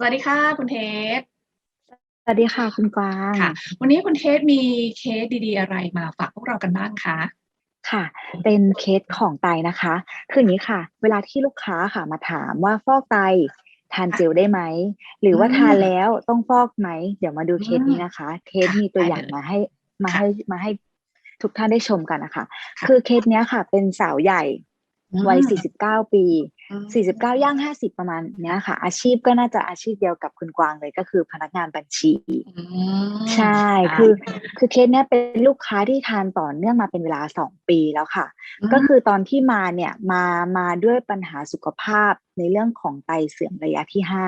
สวัสดีค่ะ คุณเทสสวัสดีค่ะ คุณกวางค่ะ วันนี้คุณเทสมีเคสดีๆ อะไรมาฝากพวกเรากันบ้างคะค่ะ เป็นเคสของไตนะคะ คืออย่างนี้ค่ะ เวลาที่ลูกค้าค่ะมาถามว่าฟอกไตทานเจลได้ไหม หรือว่าอืมทานแล้วต้องฟอกไหม เดี๋ยวมาดูเคสอืมนี้นะคะ เคสค่ะมีตัวได้อย่างเลยมาให้มาค่ะให้มาให้ทุกท่านได้ชมกันนะคะค่ะคือเคสเนี้ยค่ะ เป็นสาวใหญ่อืมวัย 49 ปี อืม49ย่าง50ประมาณเนี้ยค่ะ อาชีพก็น่าจะอาชีพเดียวกับคุณกวางเลยก็คือพนักงานบัญชีอืมใช่ะคือคือเคสเนี้ยเป็นลูกค้าที่ทานต่อเนื่องมาเป็นเวลาสองปีแล้วค่ะมก็คือตอนที่มาเนี่ยมามาด้วยปัญหาสุขภาพในเรื่องของไตเสื่อมระยะที่ห้า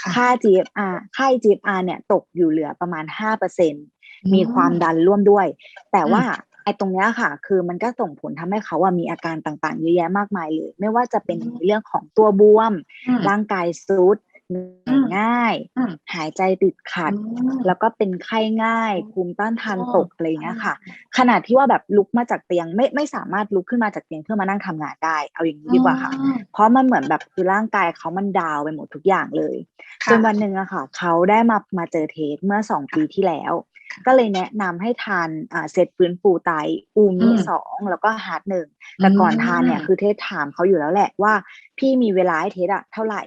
ค่ะค่า GFR ค่า GFR เนี่ยตกอยู่เหลือประมาณห้าเปอร์เซ็นตอืมมีความดันร่วมด้วย แต่อืมว่าไอ้ตรงเนี้ยค่ะ คือมันก็ส่งผลทำให้เขาอะมีอาการต่างๆ เยอะแยะมากมายเลย ไม่ว่าจะเป็นอืมในเรื่องของตัวบวมอืมร่างกายซุดเหนื่อือยมง่ายอืมหายใจติดขัดอืมแล้วก็เป็นไข้ง่ายอ๋อภูมิต้านทานอ๋อตกอะไรอย่างเงี้ยค่ะ ขนาดที่ว่าแบบลุกมาจากเตียงไม่ไม่สามารถลุกขึ้นมาจากเตียงเพื่อมานั่งทำงานได้ เอาอย่างนี้ดีกว่าค่ะอ๋อเพราะมันเหมือนแบบคือร่างกายเขามันดาวน์ไปหมดทุกอย่างเลยค่ะจนวันหนึ่งอะค่ะ เขาได้มามาเจอเทสเมื่อสองปีที่แล้วค่ะ ก็เลยแนะนำให้ทานอ่าเซตฟื้นฟูไตอูอืมิมสองแล้วก็ฮาร์ดหนึ่งแต่ก่อนทานเนี่ยคือเทสถามเขาอยู่แล้วแหละว่า พี่มีเวลาให้เทสอะเท่าไหร่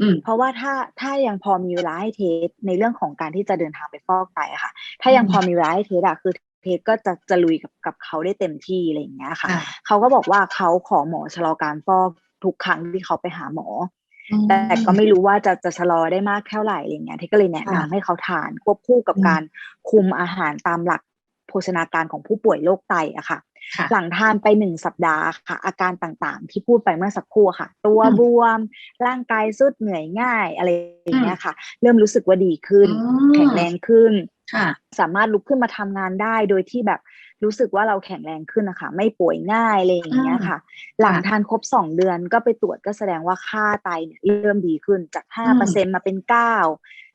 อืมเพราะว่าถ้าถ้ายังพอมีเวลาให้เทสในเรื่องของการที่จะเดินทางไปฟอกไตอะค่ะ ถ้ายังอืมพอมีเวลาให้เทสอะคือเทสก็จะจะลุยกับกับเขาได้เต็มที่อะไรอย่างเงี้ยค่ะค่ะ เขาก็บอกว่าเขาขอหมอชะลอการฟอกทุกครั้งที่เขาไปหาหมออืม แต่ก็ไม่รู้ว่าจะจะชะลอได้มากเท่าไหร่อะไรเงี้ยเทก็เลยแนะนำค่ะให้เขาทานควบคู่กับอืมการคุมอาหารตามหลักโภชนาการของผู้ป่วยโรคไตอะค่ะค่ะ หลังทานไปหนึ่งสัปดาห์ค่ะ อาการต่างๆ ที่พูดไปเมื่อสักครู่ค่ะ ตัวอืมบวมร่างกายสุดเหนื่อยง่ายอะไรอย่างเงี้อืยมค่ะ เริ่มรู้สึกว่าดีขึ้นอืแข็งมแรงขึ้นค่ะ สามารถลุกขึ้นมาทำงานได้โดยที่แบบรู้สึกว่าเราแข็งแรงขึ้นนะคะไม่ป่วยง่ายอะไรอย่างเงี้ยค่ะ หลังค่ะทานครบสองเดือนก็ไปตรวจก็แสดงว่าค่าไตเนี่ยเริ่มดีขึ้นจากห้าอืเปอร์มเซ็นมาเป็นเก้า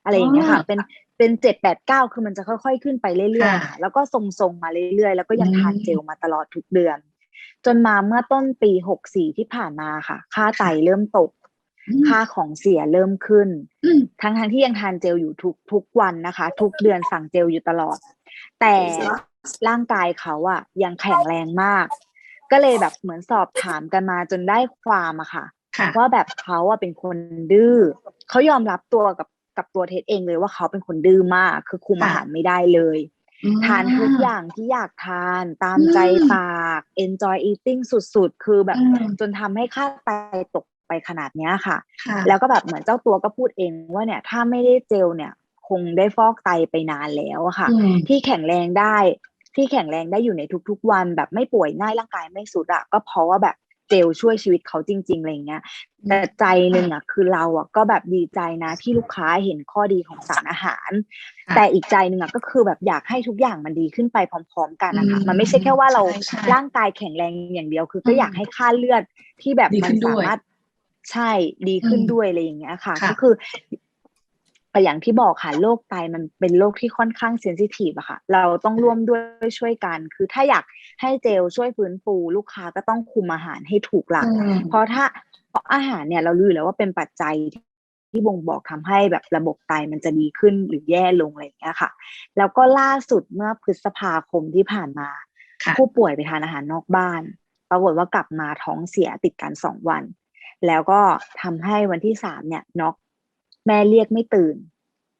อะไรอย่างเงี้ยค่ะอ๋อเป็นเป็นเจ็ดแปดเก้าคือมันจะค่อยๆ ขึ้นไปเรื่อยค่ะๆค่ะแล้วก็ทรงๆมาเรื่อยๆ แล้วก็ยังอืมทานเจลมาตลอดทุกเดือน จนมาเมื่อต้นปีหกสี่ที่ผ่านมาค่ะ ค่าไตค่ะเริ่มตกอืม ค่าของเสียเริ่มขึ้นอืมทั้งทงๆที่ยังทานเจลอยู่ทุกทุกวันนะคะ ทุกเดือนสั่งเจลอยู่ตลอด แต่ร่างกายเขาอะยังแข็งแรงมาก ก็เลยแบบเหมือนสอบถามกันมาจนได้ความอะค่ะค่ะว่าแบบเขาอะเป็นคนดื้อเขายอมรับตัวกับกับตัวเทสเองเลยว่าเขาเป็นคนดื้อมาก คือคุมค่ะอาหารไม่ได้เลยอืมทานทุกอย่างที่อยากทานตามอืมใจปาก enjoy eating สุดๆ คือแบบอืมจนทำให้ค่าไตตก ไปขนาดเนี้ยค่ะค่ะ แล้วก็แบบเหมือนเจ้าตัวก็พูดเองว่าเนี่ยถ้าไม่ได้เจลเนี่ยคงได้ฟอกไตไปนานแล้วอะค่ะอืมที่แข็งแรงได้ที่แข็งแรงได้อยู่ในทุกๆวันแบบไม่ป่วยง่ายร่างกายไม่สุดอะก็เพราะว่าแบบเจลช่วยชีวิตเขาจริงๆอะไรอย่างเงี้ยแต่ใจหนึ่งอะคือเราอะก็แบบดีใจนะที่ลูกค้าเห็นข้อดีของสารอาหารค่ะแต่อีกใจหนึ่งอะก็คือแบบอยากให้ทุกอย่างมันดีขึ้นไปพร้อม ๆ กันนะคะอืมมันไม่ใช่แค่ว่าเราใช่ใช่ร่างกายแข็งแรงอย่างเดียว คือก็อืมอยากให้ค่าเลือดที่แบบดีมัขึ้นนด้สาวยมารถ ใช่ดีขึ้นอืมด้วยอะไรอย่างเงี้ยค่ะค่ะ ก็คือแต่อย่างที่บอกค่ะโรคไตมันเป็นโรคที่ค่อนข้างเซนซิทีฟอะค่ะ เราต้องร่วมด้วยช่วยกัน คือถ้าอยากให้เจลช่วยฟื้นฟูลูกค้าก็ต้องคุมอาหารให้ถูกหลักอืมเพราะถ้าเพราะอาหารเนี่ยเรารู้อยู่แล้วว่าเป็นปัจจัยที่ที่บ่งบอกทำให้แบบระบบไตมันจะดีขึ้นหรือแย่ลงอะไรอย่างเงี้ยค่ะ แล้วก็ล่าสุดเมื่อพฤษภาคมที่ผ่านมาค่ะผู้ป่วยไปทานอาหารนอกบ้าน ปรากฏว่ากลับมาท้องเสียติดกันสองวัน แล้วก็ทำให้วันที่สามเนี่ยน็อกแม่เรียกไม่ตื่น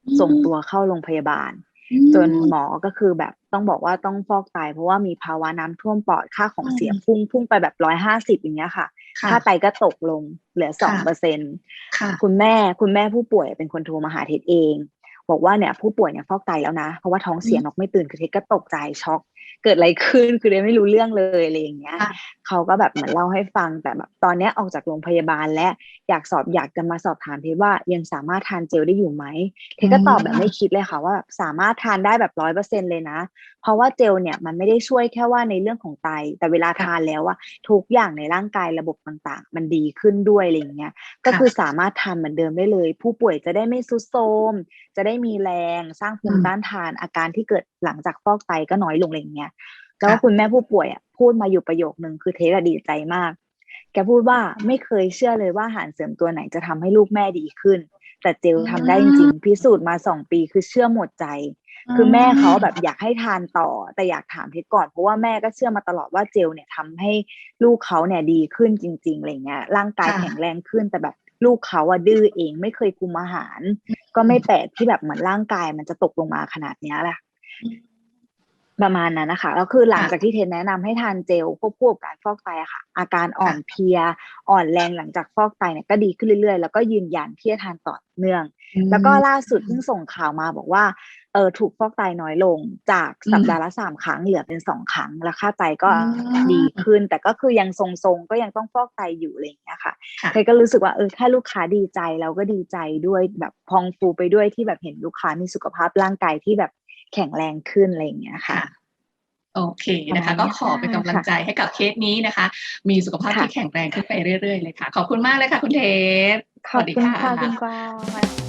อืมส่งตัวเข้าโรงพยาบาลอืมจนหมอก็คือแบบต้องบอกว่าต้องฟอกไตเพราะว่ามีภาวะน้ำท่วมปอดค่าของเสียอืมพุ่งพุ่งไปแบบร้อยห้าสิบอย่างเงี้ยค่ะ ค่ะค่าไตก็ตกลงเหลือสองค่ะเปอร์เซ็นค่ะคุณแม่คุณแม่ผู้ป่วยเป็นคนโทรมาหาเทสเองบอกว่าเนี่ยผู้ป่วยเนี่ยฟอกไตแล้วนะ เพราะว่าท้องเสียอืมนกไม่ตื่นคือเทสก็ตกใจช็อกเกิดอะไรขึ้นคือเดยไม่รู้เรื่องเลยอะไรอย่างเงี้ยค่ะเขาก็แบบเหมือนเล่าให้ฟังแต่แบบตอนเนี้ยออกจากโรงพยาบาลและอยากสอบอยากจะมาสอบถามเทสว่ายังสามารถทานเจลได้อยู่ไหมเทสก็ตอบแบบไม่คิดเลยค่ะว่าแบบสามารถทานได้แบบร้อยเปอร์เซ็นเลยนะ เพราะว่าเจลเนี่ยมันไม่ได้ช่วยแค่ว่าในเรื่องของไต แต่เวลาค่ะทานแล้วอะทุกอย่างในร่างกายระบบต่างๆ มันดีขึ้นด้วยอะไรอย่างเงี้ยก็คือสามารถทานเหมือนเดิมได้เลย ผู้ป่วยจะได้ไม่ซุดโทรมจะได้มีแรงสร้างภูมิอืมต้านทานอาการที่เกิดหลังจากฟอกไตก็น้อยลงอะไรอย่างเงี้ยแล้วก็ค่ะคุณแม่ผู้ป่วยอะพูดมาอยู่ประโยคนึงคือเทสอะดีใจมาก แกพูดว่าไม่เคยเชื่อเลยว่าอาหารเสริมตัวไหนจะทำให้ลูกแม่ดีขึ้น แต่เจลทำได้จริงๆพิสูจน์มาสองปีคือเชื่อหมดใจ คือแม่เขาแบบอยากให้ทานต่อ แต่อยากถามเพชรก่อนเพราะว่าแม่ก็เชื่อมาตลอดว่าเจลเนี่ยทำให้ลูกเขาเนี่ยดีขึ้นจริงๆอะไรเงี้ยร่างกายค่ะแข็งแรงขึ้นแต่แบบลูกเขาอะดื้อเองไม่เคยคุมอาหาร ก็ไม่แปลกที่แบบเหมือนร่างกายมันจะตกลงมาขนาดเนี้ยแหละ ประมาณนั้นนะคะแล้วคือหลังค่ะจากที่เทนแนะนำให้ทานเจลควบคู่กับการฟอกไตอะค่ะ อาการอ่อนเพลีย อ่อนแรงหลังจากฟอกไตเนี่ยก็ดีขึ้นเรื่อยๆ แล้วก็ยืนยันที่จะทานต่อเนื่อง แล้วก็ล่าสุดเพิ่งส่งข่าวมาบอกว่าเออถูกฟอกไตน้อยลงจากสัปดาห์ละสามครั้งเหลือเป็นสองครั้งแล้วค่าไตก็อืมดีขึ้น แต่ก็คือยังทรงๆก็ยังต้องฟอกไตอยู่อะไรอย่างเงี้ยค่ะค่ะเคยก็รู้สึกว่าเออถ้าลูกค้าดีใจเราก็ดีใจด้วยแบบพองฟูไปด้วยที่แบบเห็นลูกค้ามีสุขภาพร่างกายที่แบบ แข็งแรงขึ้นอะไรอย่างเงี้ยค่ะค่ะโอเคนะคะประมาณนี้ก็ขอเป็นกำลังค่ะใจให้กับเคสนี้นะคะ มีสุขภาพค่ะที่แข็งแรงขึ้นไปเรื่อยๆเลยค่ะ ขอบคุณมากเลยค่ะ คุณเทปขอบคุณสวัสดีค่ะค่ะคุณกวาง